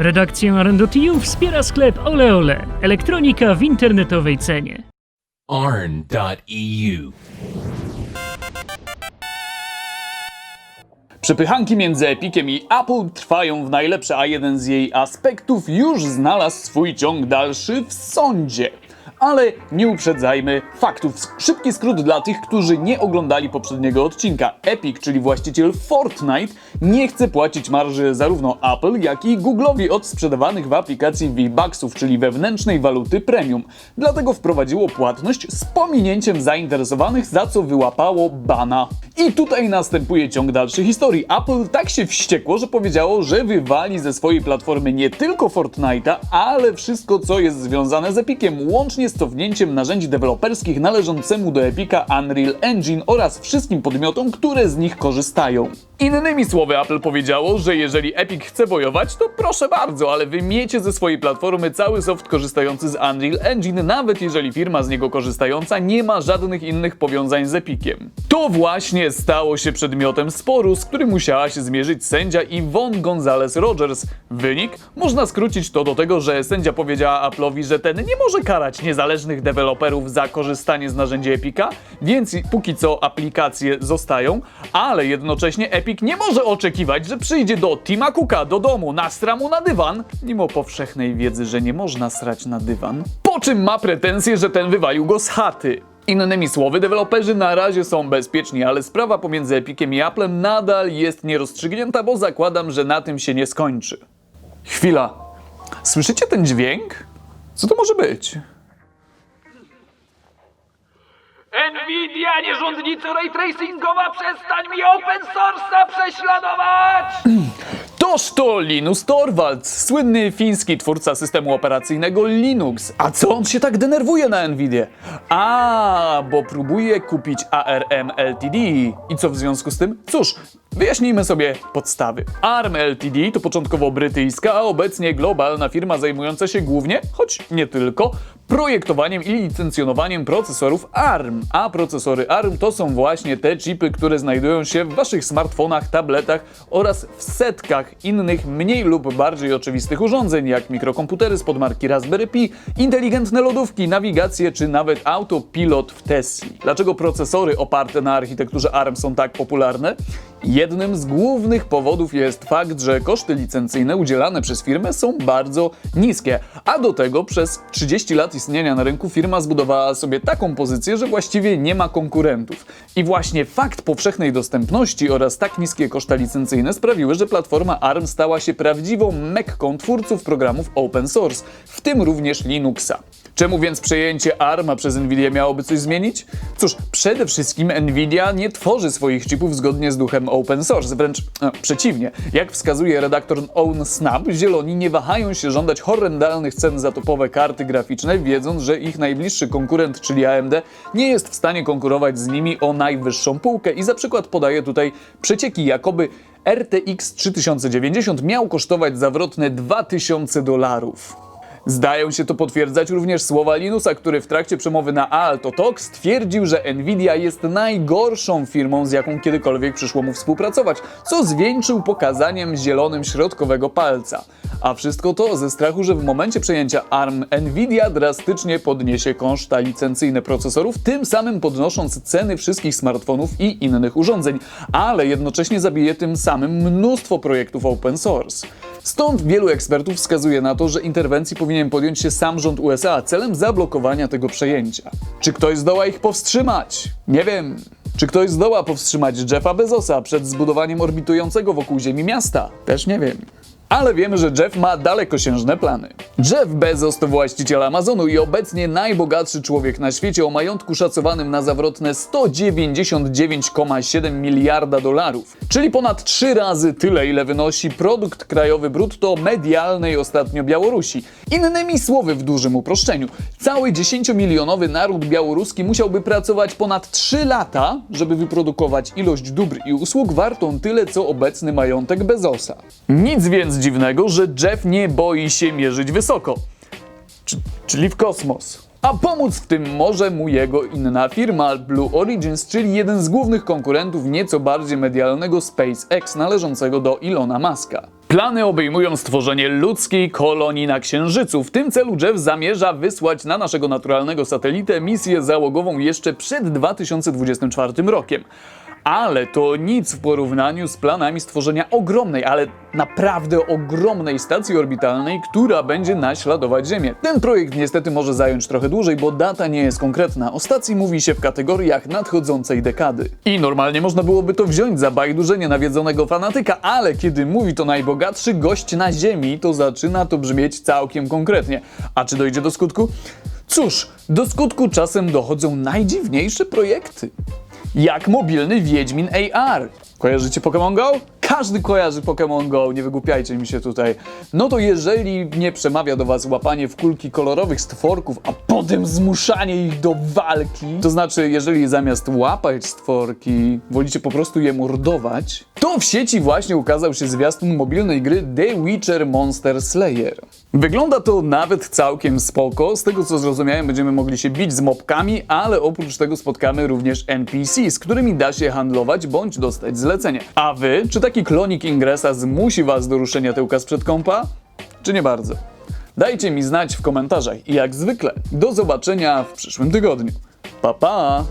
Redakcję Arendo.tu wspiera sklep Oleole. Elektronika w internetowej cenie. arn.eu. Przepychanki między Epiciem i Apple trwają w najlepsze, a jeden z jej aspektów już znalazł swój ciąg dalszy w sądzie. Ale nie uprzedzajmy faktów. Szybki skrót dla tych, którzy nie oglądali poprzedniego odcinka. Epic, czyli właściciel Fortnite, nie chce płacić marży zarówno Apple, jak i Google'owi od sprzedawanych w aplikacji V-Bucksów, czyli wewnętrznej waluty premium. Dlatego wprowadziło płatność z pominięciem zainteresowanych, za co wyłapało bana. I tutaj następuje ciąg dalszy historii. Apple tak się wściekło, że powiedziało, że wywali ze swojej platformy nie tylko Fortnite'a, ale wszystko, co jest związane z Epiciem, łącznie z cofnięciem narzędzi deweloperskich należącemu do Epica Unreal Engine oraz wszystkim podmiotom, które z nich korzystają. Innymi słowy, Apple powiedziało, że jeżeli Epic chce wojować, to proszę bardzo, ale wymiecie ze swojej platformy cały soft korzystający z Unreal Engine, nawet jeżeli firma z niego korzystająca nie ma żadnych innych powiązań z Epiciem. To właśnie stało się przedmiotem sporu, z którym musiała się zmierzyć sędzia Yvonne Gonzalez Rogers. Wynik? Można skrócić to do tego, że sędzia powiedziała Apple'owi, że ten nie może karać niezależnych deweloperów za korzystanie z narzędzi Epica, więc póki co aplikacje zostają, ale jednocześnie Epic nie może oczekiwać, że przyjdzie do Tima Cooka do domu, nastra mu na dywan, mimo powszechnej wiedzy, że nie można srać na dywan, po czym ma pretensje, że ten wywalił go z chaty. Innymi słowy, deweloperzy na razie są bezpieczni, ale sprawa pomiędzy Epiciem i Applem nadal jest nierozstrzygnięta, bo zakładam, że na tym się nie skończy. Chwila. Słyszycie ten dźwięk? Co to może być? Nvidia, nierządnico raytracingowa, przestań mi open source'a prześladować! Toż to Linus Torvalds, słynny fiński twórca systemu operacyjnego Linux. A co on się tak denerwuje na Nvidia? A, bo próbuje kupić ARM Ltd. I co w związku z tym? Cóż, wyjaśnijmy sobie podstawy. ARM Ltd to początkowo brytyjska, a obecnie globalna firma zajmująca się głównie, choć nie tylko, projektowaniem i licencjonowaniem procesorów ARM. A procesory ARM to są właśnie te chipy, które znajdują się w waszych smartfonach, tabletach oraz w setkach innych mniej lub bardziej oczywistych urządzeń, jak mikrokomputery z podmarki Raspberry Pi, inteligentne lodówki, nawigacje czy nawet autopilot w Tesli. Dlaczego procesory oparte na architekturze ARM są tak popularne? Jednym z głównych powodów jest fakt, że koszty licencyjne udzielane przez firmę są bardzo niskie, a do tego przez 30 lat istnienia na rynku firma zbudowała sobie taką pozycję, że właściwie nie ma konkurentów. I właśnie fakt powszechnej dostępności oraz tak niskie koszta licencyjne sprawiły, że platforma ARM stała się prawdziwą mekką twórców programów open source, w tym również Linuxa. Czemu więc przejęcie ARMA przez Nvidia miałoby coś zmienić? Cóż, przede wszystkim Nvidia nie tworzy swoich chipów zgodnie z duchem open source, wręcz e, przeciwnie. Jak wskazuje redaktor Owen Snap, zieloni nie wahają się żądać horrendalnych cen za topowe karty graficzne, wiedząc, że ich najbliższy konkurent, czyli AMD, nie jest w stanie konkurować z nimi o najwyższą półkę i za przykład podaje tutaj przecieki, jakoby RTX 3090 miał kosztować zawrotne 2000 dolarów. Zdają się to potwierdzać również słowa Linusa, który w trakcie przemowy na Alto Talk stwierdził, że Nvidia jest najgorszą firmą, z jaką kiedykolwiek przyszło mu współpracować, co zwieńczył pokazaniem zielonym środkowego palca. A wszystko to ze strachu, że w momencie przejęcia ARM Nvidia drastycznie podniesie koszta licencyjne procesorów, tym samym podnosząc ceny wszystkich smartfonów i innych urządzeń, ale jednocześnie zabije tym samym mnóstwo projektów open source. Stąd wielu ekspertów wskazuje na to, że interwencji powinien podjąć się sam rząd USA celem zablokowania tego przejęcia. Czy ktoś zdoła ich powstrzymać? Nie wiem. Czy ktoś zdoła powstrzymać Jeffa Bezosa przed zbudowaniem orbitującego wokół Ziemi miasta? Też nie wiem. Ale wiemy, że Jeff ma dalekosiężne plany. Jeff Bezos to właściciel Amazonu i obecnie najbogatszy człowiek na świecie o majątku szacowanym na zawrotne 199,7 miliarda dolarów, czyli ponad 3 razy tyle, ile wynosi produkt krajowy brutto medialnej ostatnio Białorusi. Innymi słowy, w dużym uproszczeniu, cały 10-milionowy naród białoruski musiałby pracować ponad 3 lata, żeby wyprodukować ilość dóbr i usług wartą tyle, co obecny majątek Bezosa. Nic więc dziwnego, że Jeff nie boi się mierzyć wysoko. Czy, czyli w kosmos. A pomóc w tym może mu jego inna firma, Blue Origins, czyli jeden z głównych konkurentów nieco bardziej medialnego SpaceX należącego do Ilona Muska. Plany obejmują stworzenie ludzkiej kolonii na Księżycu. W tym celu Jeff zamierza wysłać na naszego naturalnego satelitę misję załogową jeszcze przed 2024 rokiem. Ale to nic w porównaniu z planami stworzenia ogromnej, ale naprawdę ogromnej stacji orbitalnej, która będzie naśladować Ziemię. Ten projekt niestety może zająć trochę dłużej, bo data nie jest konkretna. O stacji mówi się w kategoriach nadchodzącej dekady. I normalnie można byłoby to wziąć za bajdurzenie nawiedzonego fanatyka, ale kiedy mówi to najbogatszy gość na Ziemi, to zaczyna to brzmieć całkiem konkretnie. A czy dojdzie do skutku? Cóż, do skutku czasem dochodzą najdziwniejsze projekty. Jak mobilny Wiedźmin AR. Kojarzycie Pokémon Go? Każdy kojarzy Pokémon Go, nie wygłupiajcie mi się tutaj. No to jeżeli nie przemawia do was łapanie w kulki kolorowych stworków, a potem zmuszanie ich do walki, to znaczy jeżeli zamiast łapać stworki, wolicie po prostu je mordować, to w sieci właśnie ukazał się zwiastun mobilnej gry The Witcher Monster Slayer. Wygląda to nawet całkiem spoko. Z tego co zrozumiałem, będziemy mogli się bić z mobkami, ale oprócz tego spotkamy również NPC, z którymi da się handlować bądź dostać zlecenie. A wy, czy taki klonik Ingresa zmusi was do ruszenia tyłka sprzed kąpa? Czy nie bardzo? Dajcie mi znać w komentarzach i jak zwykle do zobaczenia w przyszłym tygodniu. Pa pa!